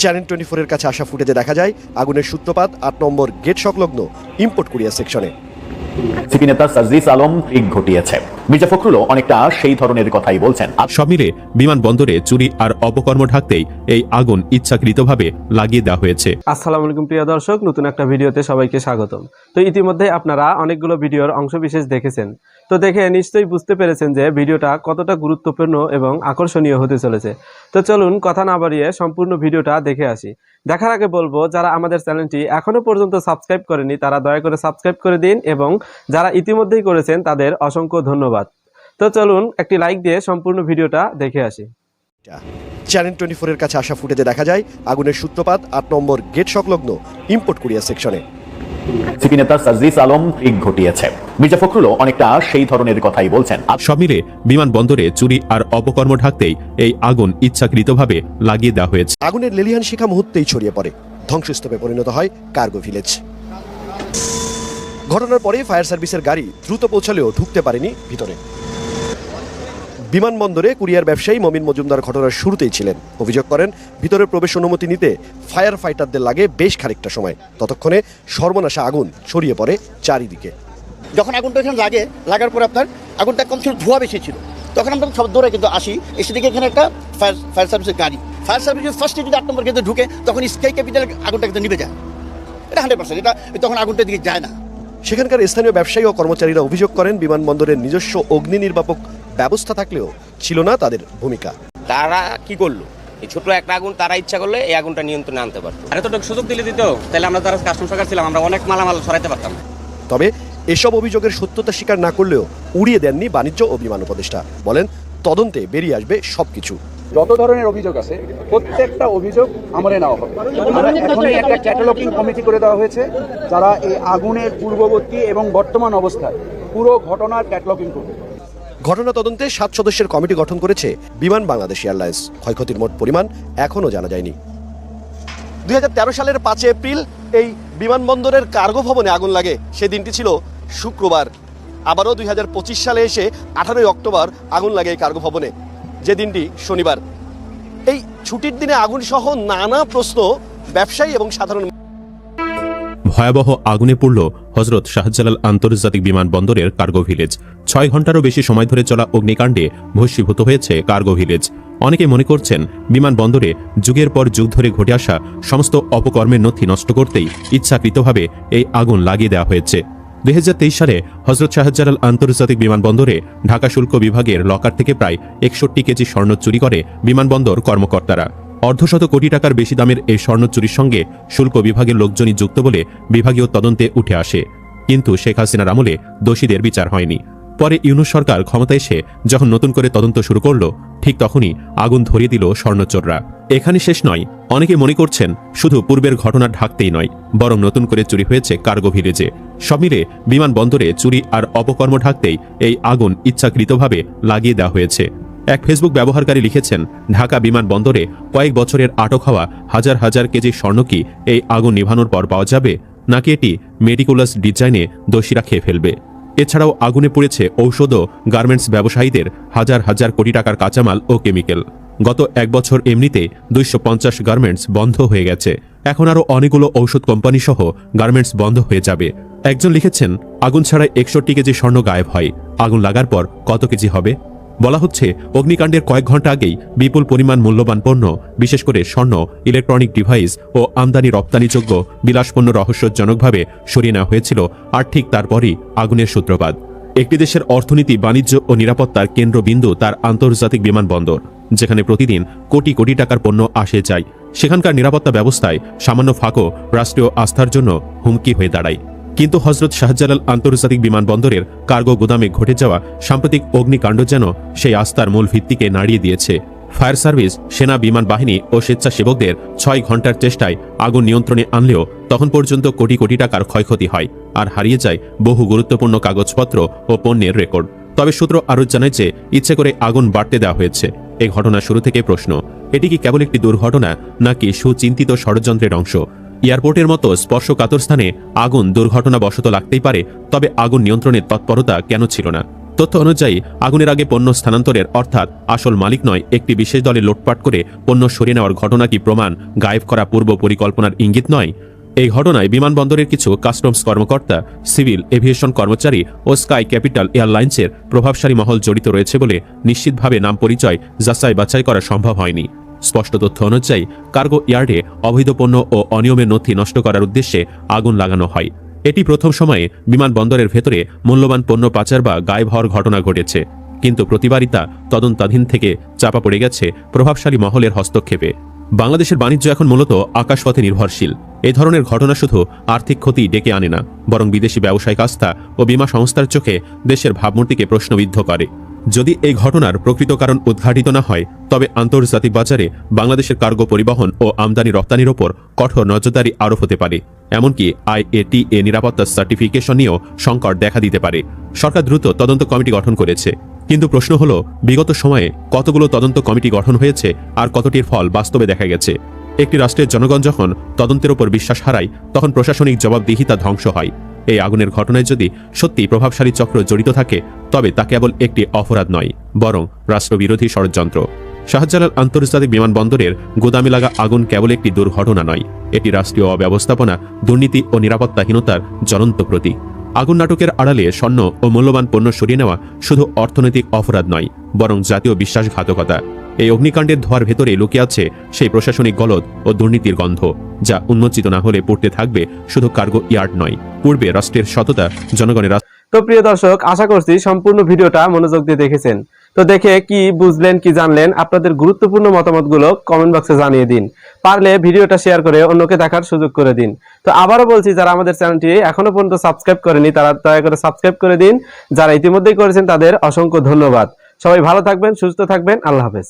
Channel twenty ফোরের কাছে আসা ফুটেজে দেখা যায় আগুনের সূত্রপাত আট নম্বর গেট সংলগ্ন ইম্পোর্ট কুরিয়ার সেকশনে সিপি নেতা সাজিস আলম ঘটিয়েছে। মির্জা ফখরুলও অনেকটা সেই ধরনের কথাই বলছেন। সব মিলে বিমানবন্দরে চুরি আর অপকর্ম ঢাকতেই এই আগুন ইচ্ছাকৃতভাবে লাগিয়ে দেওয়া হয়েছে। আসসালামু আলাইকুম প্রিয় দর্শক নতুন একটা ভিডিওতে সবাইকে স্বাগতম। তো ইতিমধ্যে আপনারা অনেকগুলো ভিডিওর অংশ বিশেষ দেখেছেন। তো দেখে নিশ্চয়ই বুঝতে পেরেছেন যে ভিডিওটা কতটা গুরুত্বপূর্ণ এবং আকর্ষণীয় হতে চলেছে। তো চলুন কথা না বাড়িয়ে সম্পূর্ণ ভিডিওটা দেখে আসি। দেখার আগে বলব, যারা আমাদের চ্যানেলটি এখনও পর্যন্ত সাবস্ক্রাইব করেনি তারা দয়া করে সাবস্ক্রাইব করে দিন এবং যারা ইতিমধ্যেই করেছেন, তাদের অসংখ্য ধন্যবাদ। তো চলুন একটি লাইক দিয়ে সম্পূর্ণ ভিডিওটা দেখে আসি। চ্যানেল টোয়েন্টি ফোরের কাছে আসা ফুটেজে দেখা যায়, আগুনের সূত্রপাত আট নম্বর গেট সংলগ্ন ইম্পোর্ট কুরিয়ার সেকশনে। সিপি নেতা সাজিস আলম ঠিক ঘটিয়েছে। মির্জা ফখরুলও অনেকটা সেই ধরনের কথাই বলছেন। সব মিলে বিমানবন্দরে চুরি আর অপকর্ম ঢাকতেই এই আগুন ইচ্ছাকৃতভাবে লাগিয়ে দেওয়া হয়েছে। আগুনের লেলিহান শিখা মুহূর্তেই ছড়িয়ে পড়ে। ধ্বংসস্তূপে পরিণত হয় কার্গো ভিলেজ। ঘটনার পরে ফায়ার সার্ভিসের গাড়ি দ্রুত পৌঁছালেও ঢুকতে পারেনি ভিতরে। বিমানবন্দরে কুরিয়ার ব্যবসায়ী মমিন মজুমদার ঘটনার শুরুতেই ছিলেন। অভিযোগ করেন ভিতরে প্রবেশ অনুমতি নিতে ফায়ার ফাইটারদের লাগে বেশ খানিকটা সময়। ততক্ষণে সর্বনাশা আগুন ছড়িয়ে পড়ে চারিদিকে। যখন আগুনটা এখানে লাগে লাগার পরে আপনার আগুনটা কম ছিল ধোয়া বেশি ছিল। তখন আমরা সব দৌড়ে কিন্তু আসি এসে দেখি এখানে একটা ফায়ার ফায়ার সার্ভিসের গাড়ি। ফায়ার সার্ভিসের ফার্স্টে যদি আট নম্বর কিন্তু ঢুকে তখন স্কাই ক্যাপিটাল আগুনটা কিন্তু নিভে যায়। এটা হান্ড্রেড পার্সেন্ট এটা তখন আগুনটার দিকে যায় না। সেখানকার স্থানীয় ব্যবসায়ী ও কর্মচারীরা অভিযোগ করেন বিমানবন্দরের নিজস্ব অগ্নি নির্বাপক ব্যবস্থা থাকলেও ছিল না তাদের ভূমিকা। তারা কি করল? এই ছোট একটা আগুন তারা ইচ্ছা করলে এই আগুনটা নিয়ন্ত্রণে আনতে পারতো। আর এতটুকু সুযোগ দিলে দিত তাহলে আমরা যারা কাস্টম সরকার ছিলাম আমরা অনেক মালামাল সরাইতে পারতাম। তবে এসব অভিযোগের সত্যতা স্বীকার না করলেও উড়িয়ে দেননি বাণিজ্য ও বিমান উপদেষ্টা। বলেন তদন্তে বেরিয়ে আসবে সবকিছু। যত ধরনের অভিযোগ আছে প্রত্যেকটা অভিযোগ আমলে নেওয়া হবে। একটা ক্যাটালগিং কমিটি করে দেওয়া হয়েছে যারা এই আগুনের পূর্ববর্তী এবং বর্তমান অবস্থায় পুরো ঘটনার ক্যাটালগিং করবে। ঘটনা তদন্তে সাত সদস্যের কমিটি গঠন করেছে বিমান বাংলাদেশ এয়ারলাইন্স। ক্ষয়ক্ষতির মোট পরিমাণ এখনও জানা যায়নি। দুই সালের পাঁচই এপ্রিল এই বিমানবন্দরের কার্গো ভবনে আগুন লাগে। সে দিনটি ছিল শুক্রবার। আবারও দুই হাজার পঁচিশ সালে এসে আঠারোই অক্টোবর আগুন লাগে এই কার্গো ভবনে। যে দিনটি শনিবার। এই ছুটির দিনে আগুন সহ নানা প্রশ্ন ব্যবসায়ী এবং সাধারণ ভয়াবহ আগুনে পড়ল হজরত শাহজালাল আন্তর্জাতিক বিমানবন্দরের কার্গো ভিলেজ। ছয় ঘন্টারও বেশি সময় ধরে চলা অগ্নিকাণ্ডে ভস্মীভূত হয়েছে কার্গো ভিলেজ। অনেকে মনে করছেন, বিমানবন্দরে যুগের পর যুগ ধরে ঘটে আসা সমস্ত অপকর্মের নথি নষ্ট করতেই ইচ্ছাকৃতভাবে এই আগুন লাগিয়ে দেওয়া হয়েছে। দুই হাজার তেইশ সালে হজরত শাহজালাল আন্তর্জাতিক বিমানবন্দরে ঢাকা শুল্ক বিভাগের লকার থেকে প্রায় একষট্টি কেজি স্বর্ণ চুরি করে বিমানবন্দর কর্মকর্তারা। অর্ধশত কোটি টাকার বেশি দামের এই স্বর্ণ চুরির সঙ্গে শুল্ক বিভাগের লোকজনই যুক্ত বলে বিভাগীয় তদন্তে উঠে আসে। কিন্তু শেখ হাসিনার আমলে দোষীদের বিচার হয়নি। পরে ইউনুস সরকার ক্ষমতায় এসে যখন নতুন করে তদন্ত শুরু করল, ঠিক তখনই আগুন ধরিয়ে দিল স্বর্ণচোররা। এখানে শেষ নয়, অনেকে মনে করছেন শুধু পূর্বের ঘটনা ঢাকতেই নয়, বরং নতুন করে চুরি হয়েছে কার্গো ভিলেজে। সব মিলে বিমানবন্দরে চুরি আর অপকর্ম ঢাকতেই এই আগুন ইচ্ছাকৃতভাবে লাগিয়ে দেওয়া হয়েছে। এক ফেসবুক ব্যবহারকারী লিখেছেন, ঢাকা বিমানবন্দরে কয়েক বছরের আটক হওয়া হাজার হাজার কেজি স্বর্ণ কি এই আগুন নিভানোর পর পাওয়া যাবে? নাকি এটি মেডিকুলাস ডিজাইনে দোষীরা খেয়ে ফেলবে? এছাড়াও আগুনে পড়েছে ঔষধ ও গার্মেন্টস ব্যবসায়ীদের হাজার হাজার কোটি টাকার কাঁচামাল ও কেমিক্যাল। গত এক বছর এমনিতে দুইশো পঞ্চাশ গার্মেন্টস বন্ধ হয়ে গেছে। এখন আরও অনেকগুলো ঔষধ কোম্পানি সহ গার্মেন্টস বন্ধ হয়ে যাবে। একজন লিখেছেন, আগুন ছাড়া একষট্টি কেজি স্বর্ণ গায়েব হয়। আগুন লাগার পর কত কেজি হবে? বলা হচ্ছে, অগ্নিকাণ্ডের কয়েক ঘণ্টা আগেই বিপুল পরিমাণ মূল্যবান পণ্য, বিশেষ করে স্বর্ণ ইলেকট্রনিক ডিভাইস ও আমদানি রপ্তানিযোগ্য, বিলাসপণ্য রহস্যজনকভাবে সরিয়ে নেওয়া হয়েছিল, আর ঠিক তারপরই আগুনের সূত্রপাত। একটি দেশের অর্থনীতি, বাণিজ্য ও নিরাপত্তার কেন্দ্রবিন্দু তার আন্তর্জাতিক বিমানবন্দর, যেখানে প্রতিদিন কোটি কোটি টাকার পণ্য আসে যায়। সেখানকার নিরাপত্তা ব্যবস্থায় সামান্য ফাঁকও রাষ্ট্রীয় আস্থার জন্য হুমকি হয়ে দাঁড়ায়। কিন্তু হজরত শাহজালাল আন্তর্জাতিক বিমানবন্দরের কার্গো গুদামে ঘটে যাওয়া সাম্প্রতিক অগ্নিকাণ্ড যেন সেই আস্থার মূল ভিত্তিকে নাড়িয়ে দিয়েছে। ফায়ার সার্ভিস, সেনা, বিমান বাহিনী ও স্বেচ্ছাসেবকদের ছয় ঘণ্টার চেষ্টায় আগুন নিয়ন্ত্রণে আনলেও তখন পর্যন্ত কোটি কোটি টাকার ক্ষয়ক্ষতি হয় আর হারিয়ে যায় বহু গুরুত্বপূর্ণ কাগজপত্র ও পণ্যের রেকর্ড। তবে সূত্র আরও জানায় যে ইচ্ছে করে আগুন বাড়তে দেওয়া হয়েছে। এই ঘটনা শুরু থেকে প্রশ্ন, এটি কি কেবল একটি দুর্ঘটনা নাকি সুচিন্তিত ষড়যন্ত্রের অংশ? এয়ারপোর্টের মতো স্পর্শকাতর স্থানে আগুন দুর্ঘটনা বশত লাগতেই পারে, তবে আগুন নিয়ন্ত্রণের তৎপরতা কেন ছিল না? তথ্য অনুযায়ী, আগুনের আগে পণ্য স্থানান্তরের অর্থাৎ আসল মালিক নয়, একটি বিশেষ দলে লুটপাট করে পণ্য সরিয়ে নেওয়ার ঘটনা কি প্রমাণ, গায়েব করা পূর্ব পরিকল্পনার ইঙ্গিত নয়? এই ঘটনায় বিমানবন্দরের কিছু কাস্টমস কর্মকর্তা, সিভিল এভিয়েশন কর্মচারী ও স্কাই ক্যাপিটাল এয়ারলাইন্সের প্রভাবশালী মহল জড়িত রয়েছে বলে নিশ্চিতভাবে নাম পরিচয় যাচাই বাছাই করা সম্ভব হয়নি। স্পষ্ট তথ্য অনুযায়ী, কার্গো ইয়ার্ডে অবৈধ পণ্য ও অনিয়মের নথি নষ্ট করার উদ্দেশ্যে আগুন লাগানো হয়। এটি প্রথম সময়ে বিমানবন্দরের ভেতরে মূল্যবান পণ্য পাচার বা গায়েব হওয়ার ঘটনা ঘটেছে। কিন্তু প্রতিবারই তা তদন্তাধীন থেকে চাপা পড়ে গেছে প্রভাবশালী মহলের হস্তক্ষেপে। বাংলাদেশের বাণিজ্য এখন মূলত আকাশপথে নির্ভরশীল। এ ধরনের ঘটনা শুধু আর্থিক ক্ষতি ডেকে আনে না, বরং বিদেশি ব্যবসায়িক আস্থা ও বীমা সংস্থার চোখে দেশের ভাবমূর্তিকে প্রশ্নবিদ্ধ করে। যদি এই ঘটনার প্রকৃত কারণ উদ্ঘাটিত না হয়, তবে আন্তর্জাতিক বাজারে বাংলাদেশের কার্গো পরিবহন ও আমদানি রপ্তানির ওপর কঠোর নজরদারি আরোপ হতে পারে। এমনকি আইএটি এ নিরাপত্তা সার্টিফিকেশন নিয়েও সংকট দেখা দিতে পারে। সরকার দ্রুত তদন্ত কমিটি গঠন করেছে। কিন্তু প্রশ্ন হলো, বিগত সময়ে কতগুলো তদন্ত কমিটি গঠন হয়েছে আর কতটির ফল বাস্তবে দেখা গেছে? একটি রাষ্ট্রের জনগণ যখন তদন্তের উপর বিশ্বাস হারায়, তখন প্রশাসনিক জবাবদিহিতা ধ্বংস হয়। এই আগুনের ঘটনায় যদি সত্যি প্রভাবশালী চক্র জড়িত থাকে, তবে তা কেবল একটি অপরাধ নয়, বরং রাষ্ট্রবিরোধী ষড়যন্ত্র। শাহজালাল আন্তর্জাতিক বিমানবন্দরের গোদামে লাগা আগুন কেবল একটি দুর্ঘটনা নয়, এটি রাষ্ট্রীয় অব্যবস্থাপনা, দুর্নীতি ও নিরাপত্তাহীনতার জ্বলন্ত প্রতীক। আগুন নাটকের আড়ালে স্বর্ণ ও মূল্যবান পণ্য সরিয়ে নেওয়া শুধু অর্থনৈতিক অপরাধ নয়, বরং জাতীয় বিশ্বাসঘাতকতা। এই অগ্নিকাণ্ডের ধোয়ার ভেতরে লুকিয়ে আছে সেই প্রশাসনিক গলদ ও দুর্নীতির গন্ধ, যা উন্মোচিত না হলে পড়তে থাকবে শুধু কার্গো ইয়ার্ড নয়। পূর্বে রাষ্ট্রের সততা, জনগণের তো প্রিয় দর্শক, আশা করছি সম্পূর্ণ ভিডিওটা মনোযোগ দিয়ে দেখেছেন। তো দেখে কি বুঝলেন, কি জানলেন, আপনাদের গুরুত্বপূর্ণ মতামতগুলো কমেন্ট বক্সে জানিয়ে দিন। পারলে ভিডিওটা শেয়ার করে অন্যকে দেখার সুযোগ করে দিন। তো আবারও বলছি, যারা আমাদের চ্যানেলটি এখনও পর্যন্ত সাবস্ক্রাইব করেনি, তারা দয়া করে সাবস্ক্রাইব করে দিন। যারা ইতিমধ্যেই করেছেন, তাদের অসংখ্য ধন্যবাদ। সবাই ভালো থাকবেন, সুস্থ থাকবেন, আল্লাহ হাফেজ।